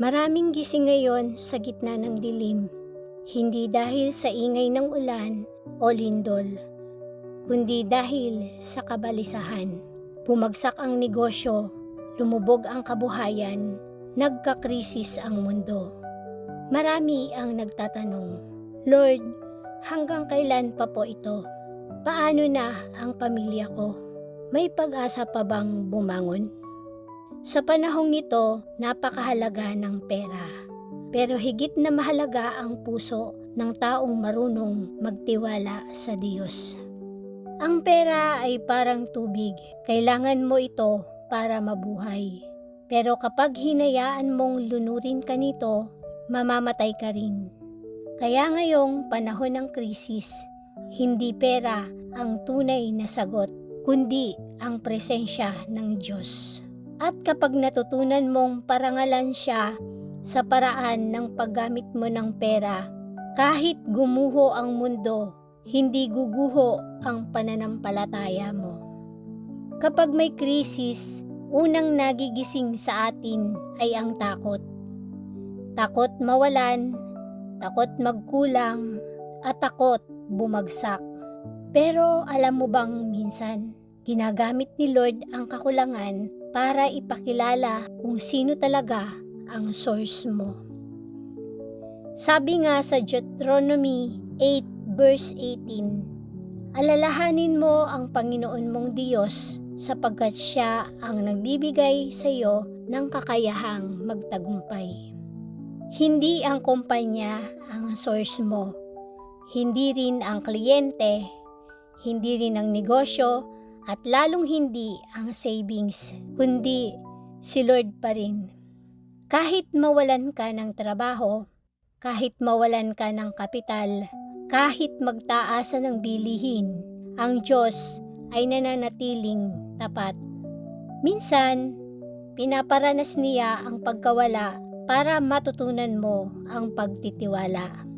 Maraming gising ngayon sa gitna ng dilim. Hindi dahil sa ingay ng ulan o lindol, kundi dahil sa kabalisahan. Bumagsak ang negosyo, lumubog ang kabuhayan, nagkakrisis ang mundo. Marami ang nagtatanong, Lord, hanggang kailan pa po ito? Paano na ang pamilya ko? May pag-asa pa bang bumangon? Sa panahong nito, napakahalaga ng pera. Pero higit na mahalaga ang puso ng taong marunong magtiwala sa Diyos. Ang pera ay parang tubig. Kailangan mo ito para mabuhay. Pero kapag hinayaan mong lunurin ka nito, mamamatay ka rin. Kaya ngayong panahon ng krisis, hindi pera ang tunay na sagot, kundi ang presensya ng Diyos. At kapag natutunan mong parangalan siya sa paraan ng paggamit mo ng pera, kahit gumuho ang mundo, hindi guguho ang pananampalataya mo. Kapag may krisis, unang nagigising sa atin ay ang takot. Takot mawalan, takot magkulang, at takot bumagsak. Pero alam mo bang minsan, ginagamit ni Lord ang kakulangan para ipakilala kung sino talaga ang source mo. Sabi nga sa Deuteronomy 8 verse 18, Alalahanin mo ang Panginoon mong Diyos sapagkat siya ang nagbibigay sa iyo ng kakayahang magtagumpay. Hindi ang kumpanya ang source mo. Hindi rin ang kliyente, hindi rin ang negosyo, at lalong hindi ang savings, kundi si Lord pa rin. Kahit mawalan ka ng trabaho, kahit mawalan ka ng kapital, kahit magtaasan ng bilihin, ang Diyos ay nananatiling tapat. Minsan, pinaparanas niya ang pagkawala para matutunan mo ang pagtitiwala.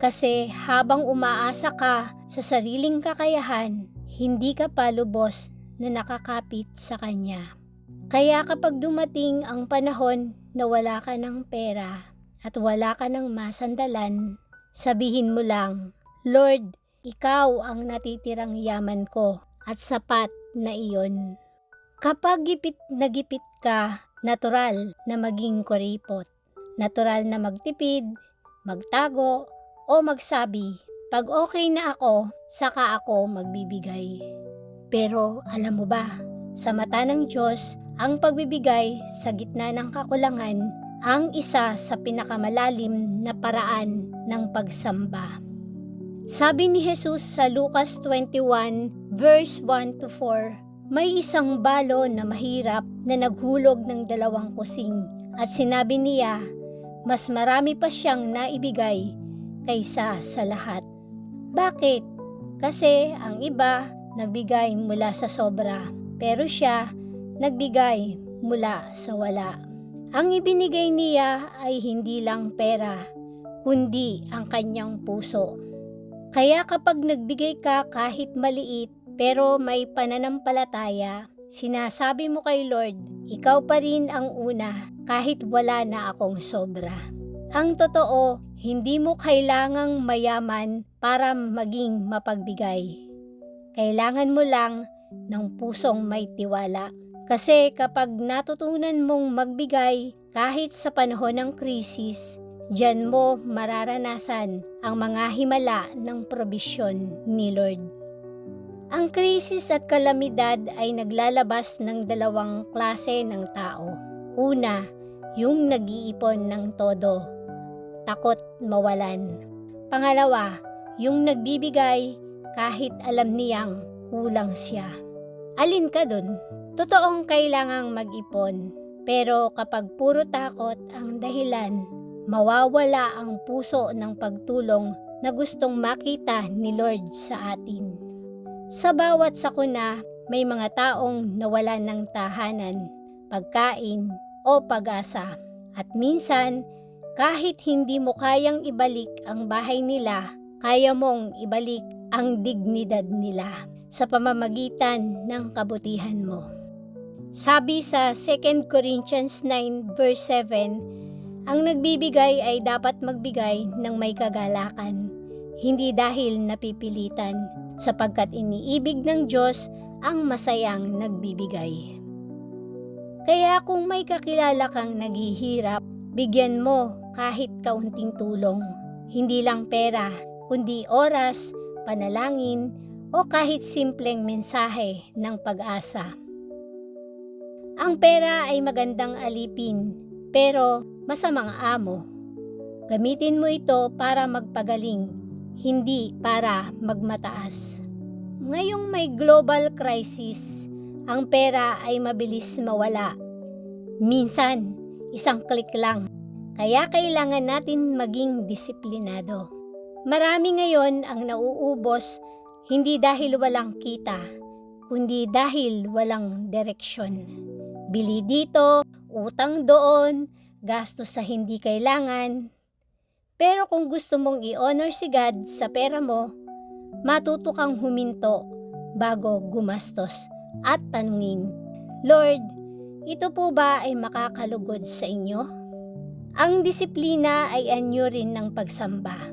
Kasi habang umaasa ka sa sariling kakayahan, hindi ka pa lubos na nakakapit sa Kanya. Kaya kapag dumating ang panahon na wala ka ng pera at wala ka ng masandalan, sabihin mo lang, Lord, Ikaw ang natitirang yaman ko at sapat na iyon. Kapag gipit na gipit ka, natural na maging kuripot. Natural na magtipid, magtago, o magsabi, pag okay na ako, saka ako magbibigay. Pero alam mo ba, sa mata ng Diyos, ang pagbibigay sa gitna ng kakulangan ang isa sa pinakamalalim na paraan ng pagsamba. Sabi ni Jesus sa Lucas 21 verse 1 to 4, may isang balo na mahirap na naghulog ng dalawang kusing at sinabi niya, mas marami pa siyang naibigay kaysa sa lahat. Bakit? Kasi ang iba nagbigay mula sa sobra, pero siya nagbigay mula sa wala. Ang ibinigay niya ay hindi lang pera, kundi ang kanyang puso. Kaya kapag nagbigay ka kahit maliit pero may pananampalataya, sinasabi mo kay Lord, ikaw pa rin ang una kahit wala na akong sobra. Ang totoo, hindi mo kailangang mayaman para maging mapagbigay. Kailangan mo lang ng pusong may tiwala. Kasi kapag natutunan mong magbigay kahit sa panahon ng krisis, diyan mo mararanasan ang mga himala ng probisyon ni Lord. Ang krisis at kalamidad ay naglalabas ng dalawang klase ng tao. Una, yung nag-iipon ng todo takot mawalan. Pangalawa, yung nagbibigay kahit alam niyang kulang siya. Alin ka dun? Totoong kailangang mag-ipon. Pero kapag puro takot ang dahilan, mawawala ang puso ng pagtulong na gustong makita ni Lord sa atin. Sa bawat sakuna, may mga taong nawalan ng tahanan, pagkain o pag-asa. At minsan, kahit hindi mo kayang ibalik ang bahay nila, kaya mong ibalik ang dignidad nila sa pamamagitan ng kabutihan mo. Sabi sa 2 Corinthians 9 verse 7, ang nagbibigay ay dapat magbigay ng may kagalakan, hindi dahil napipilitan, sapagkat iniibig ng Diyos ang masayang nagbibigay. Kaya kung may kakilala kang naghihirap, bigyan mo kahit kaunting tulong. Hindi lang pera, kundi oras, panalangin, o kahit simpleng mensahe ng pag-asa. Ang pera ay magandang alipin, pero masamang amo. Gamitin mo ito para magpagaling, hindi para magmataas. Ngayong may global crisis, ang pera ay mabilis mawala. Minsan, isang click lang. Kaya kailangan natin maging disiplinado. Marami ngayon ang nauubos hindi dahil walang kita, kundi dahil walang direksyon. Bili dito, utang doon, gastos sa hindi kailangan. Pero kung gusto mong i-honor si God sa pera mo, matuto kang huminto bago gumastos at tanungin, Lord, ito po ba ay makakalugod sa inyo? Ang disiplina ay anyo rin ng pagsamba.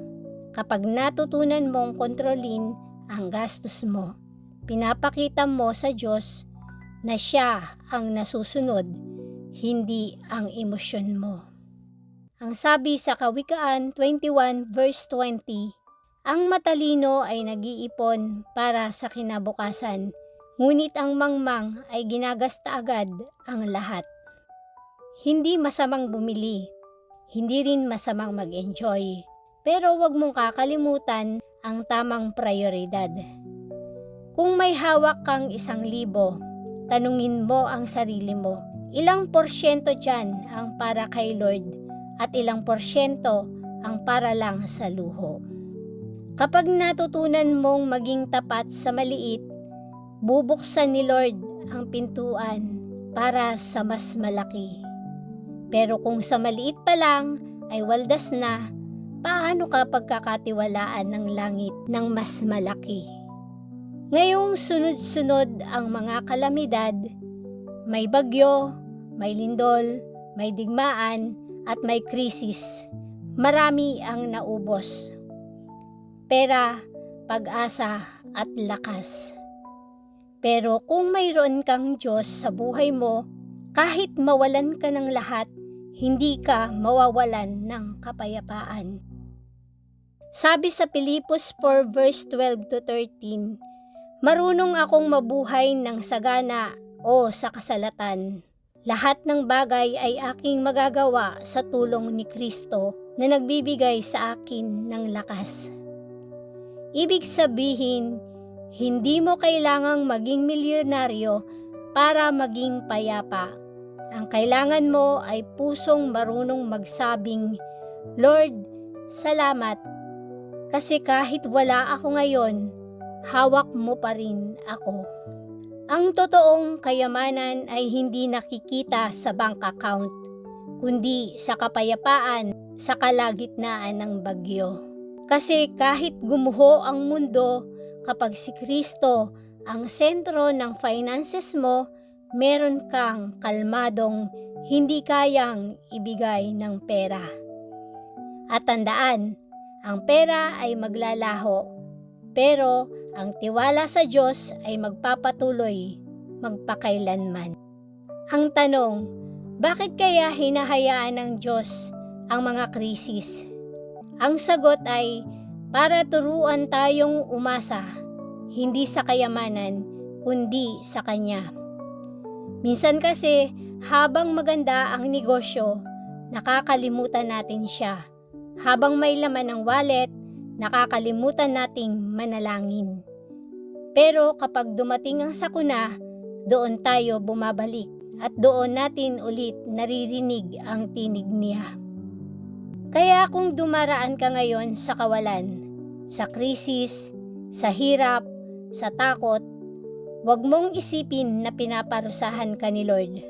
Kapag natutunan mong kontrolin ang gastos mo, pinapakita mo sa Diyos na siya ang nasusunod, hindi ang emosyon mo. Ang sabi sa Kawikaan 21 verse 20, ang matalino ay nag-iipon para sa kinabukasan, ngunit ang mangmang ay ginagasta agad ang lahat. Hindi masamang bumili, hindi rin masamang mag-enjoy, pero wag mong kakalimutan ang tamang prioridad. Kung may hawak kang isang libo, tanungin mo ang sarili mo, ilang porsyento dyan ang para kay Lord at ilang porsyento ang para lang sa luho. Kapag natutunan mong maging tapat sa maliit, bubuksan ni Lord ang pintuan para sa mas malaki. Pero kung sa maliit pa lang ay waldas na, paano ka pagkakatiwalaan ng langit ng mas malaki? Ngayong sunod-sunod ang mga kalamidad, may bagyo, may lindol, may digmaan, at may krisis. Marami ang naubos. Pera, pag-asa, at lakas. Pero kung mayroon kang Diyos sa buhay mo, kahit mawalan ka ng lahat, hindi ka mawawalan ng kapayapaan. Sabi sa Pilipos 4 verse 12 to 13, Marunong akong mabuhay ng sagana o sa kasalatan. Lahat ng bagay ay aking magagawa sa tulong ni Kristo na nagbibigay sa akin ng lakas. Ibig sabihin, hindi mo kailangang maging milyonaryo para maging payapa. Ang kailangan mo ay pusong marunong magsabing, Lord, salamat. Kasi kahit wala ako ngayon, hawak mo pa rin ako. Ang totoong kayamanan ay hindi nakikita sa bank account, kundi sa kapayapaan sa kalagitnaan ng bagyo. Kasi kahit gumuho ang mundo, kapag si Kristo ang sentro ng finances mo, meron kang kalmadong hindi kayang ibigay ng pera. At tandaan, ang pera ay maglalaho, pero ang tiwala sa Diyos ay magpapatuloy magpakailanman. Ang tanong, bakit kaya hinahayaan ng Diyos ang mga krisis? Ang sagot ay para turuan tayong umasa, hindi sa kayamanan, kundi sa Kanya. Minsan kasi, habang maganda ang negosyo, nakakalimutan natin siya. Habang may laman ang wallet, nakakalimutan nating manalangin. Pero kapag dumating ang sakuna, doon tayo bumabalik at doon natin ulit naririnig ang tinig niya. Kaya kung dumaraan ka ngayon sa kawalan, sa krisis, sa hirap, sa takot, huwag mong isipin na pinaparusahan ka ni Lord.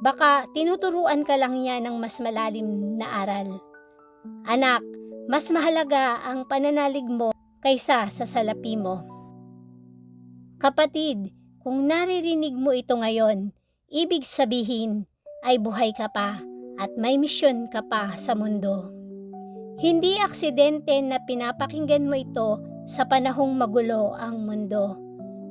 Baka tinuturuan ka lang niya ng mas malalim na aral. Anak, mas mahalaga ang pananalig mo kaysa sa salapi mo. Kapatid, kung naririnig mo ito ngayon, ibig sabihin ay buhay ka pa at may misyon ka pa sa mundo. Hindi aksidente na pinapakinggan mo ito sa panahong magulo ang mundo.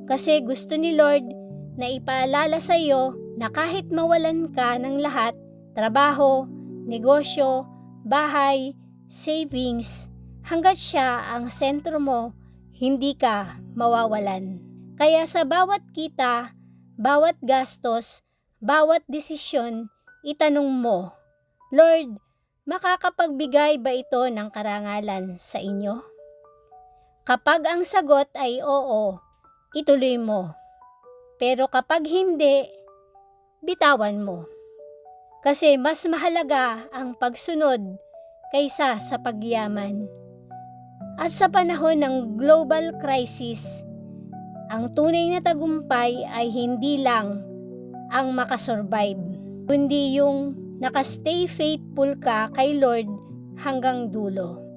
Kasi gusto ni Lord na ipaalala sa iyo na kahit mawalan ka ng lahat, trabaho, negosyo, bahay, savings, hanggat siya ang sentro mo, hindi ka mawawalan. Kaya sa bawat kita, bawat gastos, bawat desisyon, itanong mo, Lord, makakapagbigay ba ito ng karangalan sa inyo? Kapag ang sagot ay oo, ituloy mo. Pero kapag hindi, bitawan mo. Kasi mas mahalaga ang pagsunod kaysa sa pagyaman. At sa panahon ng global crisis, ang tunay na tagumpay ay hindi lang ang makasurvive, kundi yung nakastay faithful ka kay Lord hanggang dulo.